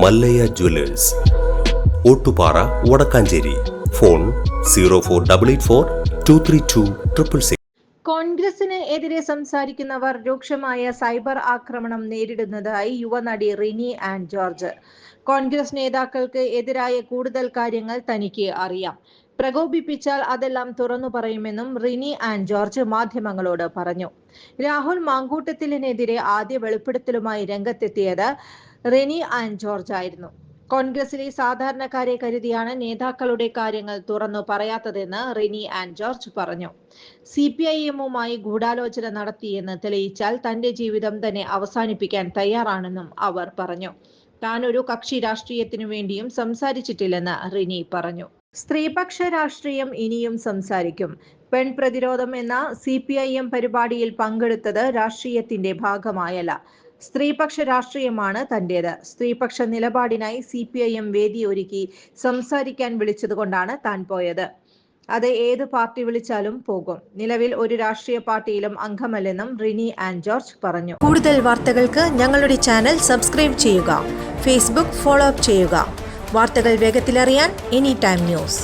Mallayya jewellers. Ottupara Vadakkanchery. Phone zero four double eight four two three two triple six കോൺഗ്രസിന് എതിരെ സംസാരിക്കുന്നവർ രൂക്ഷമായ cyber ആക്രമണം നേരിടുന്നതായി യുവനടി റിനി ആൻഡ് ജോർജ്. കോൺഗ്രസ് നേതാക്കൾക്ക് എതിരായ കൂടുതൽ കാര്യങ്ങൾ തനിക്ക് അറിയാം. പ്രകോപിപ്പിച്ചാൽ അതെല്ലാം തുറന്നു പറയുമെന്നും റിനി ആൻഡ് ജോർജ് മാധ്യമങ്ങളോട് പറഞ്ഞു. രാഹുൽ മാങ്കൂട്ടത്തിലിനെതിരെ ആദ്യ വെളിപ്പെടുത്തലുമായി രംഗത്തെത്തിയത് റിനി ആൻഡ് ജോർജ് ആയിരുന്നു. കോൺഗ്രസിലെ സാധാരണക്കാരെ കരുതിയാണ് നേതാക്കളുടെ കാര്യങ്ങൾ തുറന്നു പറയാത്തതെന്ന് റിനി ആൻഡ് ജോർജ് പറഞ്ഞു. സി പി ഐ എമ്മുമായി ഗൂഢാലോചന നടത്തിയെന്ന് തെളിയിച്ചാൽ തന്റെ ജീവിതം തന്നെ അവസാനിപ്പിക്കാൻ തയ്യാറാണെന്നും അവർ പറഞ്ഞു. താൻ ഒരു കക്ഷി രാഷ്ട്രീയത്തിനു വേണ്ടിയും സംസാരിച്ചിട്ടില്ലെന്ന് റിനി പറഞ്ഞു. സ്ത്രീപക്ഷ രാഷ്ട്രീയം ഇനിയും സംസാരിക്കും. പെൺപ്രതിരോധം എന്ന സി പി ഐ എം പരിപാടിയിൽ പങ്കെടുത്തത് രാഷ്ട്രീയത്തിന്റെ ഭാഗമായല്ല. സ്ത്രീപക്ഷ രാഷ്ട്രീയമാണ് തന്റേത്. സ്ത്രീപക്ഷ നിലപാടിനായി സി പി ഐ എം വേദി ഒരുക്കി സംസാരിക്കാൻ വിളിച്ചതുകൊണ്ടാണ് താൻ പോയത്. അത് ഏത് പാർട്ടി വിളിച്ചാലും പോകും. നിലവിൽ ഒരു രാഷ്ട്രീയ പാർട്ടിയിലും അംഗമല്ലെന്നും റിനി ആൻഡ് ജോർജ് പറഞ്ഞു. കൂടുതൽ വാർത്തകൾക്ക് ഞങ്ങളുടെ ചാനൽ സബ്സ്ക്രൈബ് ചെയ്യുക. ഫേസ്ബുക്ക് ഫോളോ അപ്പ് ചെയ്യുക. വാർത്തകൾ വേഗത്തിലറിയാൻ എനി ടൈം ന്യൂസ്.